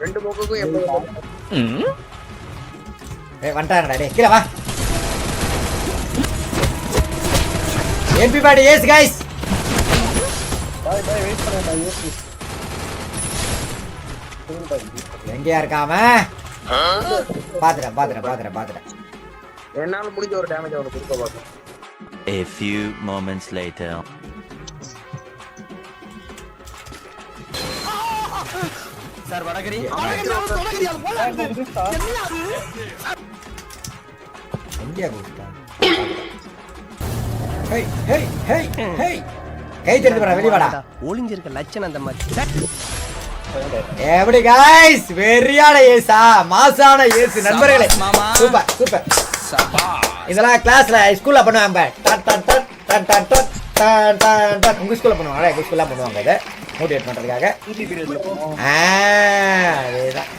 ரெண்டு மூக்குக்கும் எப்போதும் ஏய் வந்துட்டாங்கடா டேய் கீழே வா. என்பி பாடி yes guys bye bye wait பண்ணுங்க யோசி எங்கேயா இருக்காம பாத்துறேன் பாத்துறேன் பாத்துறேன் பாத்துறேன் என்னால முடிஞ்ச ஒரு டேமேஜ் அவனுக்கு கொடுக்க பார்க்கும் A few moments later. Sir vada curry. எங்கேயா கூப்பிட்டா. ஹேய் ஹேய் ஹேய் ஹேய் கை தெரிந்து போறா வெளிய வாடா. ஒளிஞ்சிருக்க லட்சணம் அந்த மாதிரி. எப்படி கைஸ் வெறியான ஏசா மாசான ஏசு. நண்பர்களே மாமா. Super super. இதெல்லாம் கிளாஸ்ல ஸ்கூல்ல பண்ணுவாங்க டன் டன் டன் டன் டன் டான் டான் டான். உங்கள் ஸ்கூலில் பண்ணுவாங்களா எங்கள் ஸ்கூல்லாம் பண்ணுவாங்க இதை. மோட்டிவேட் பண்ணுறதுக்காக அதேதான்.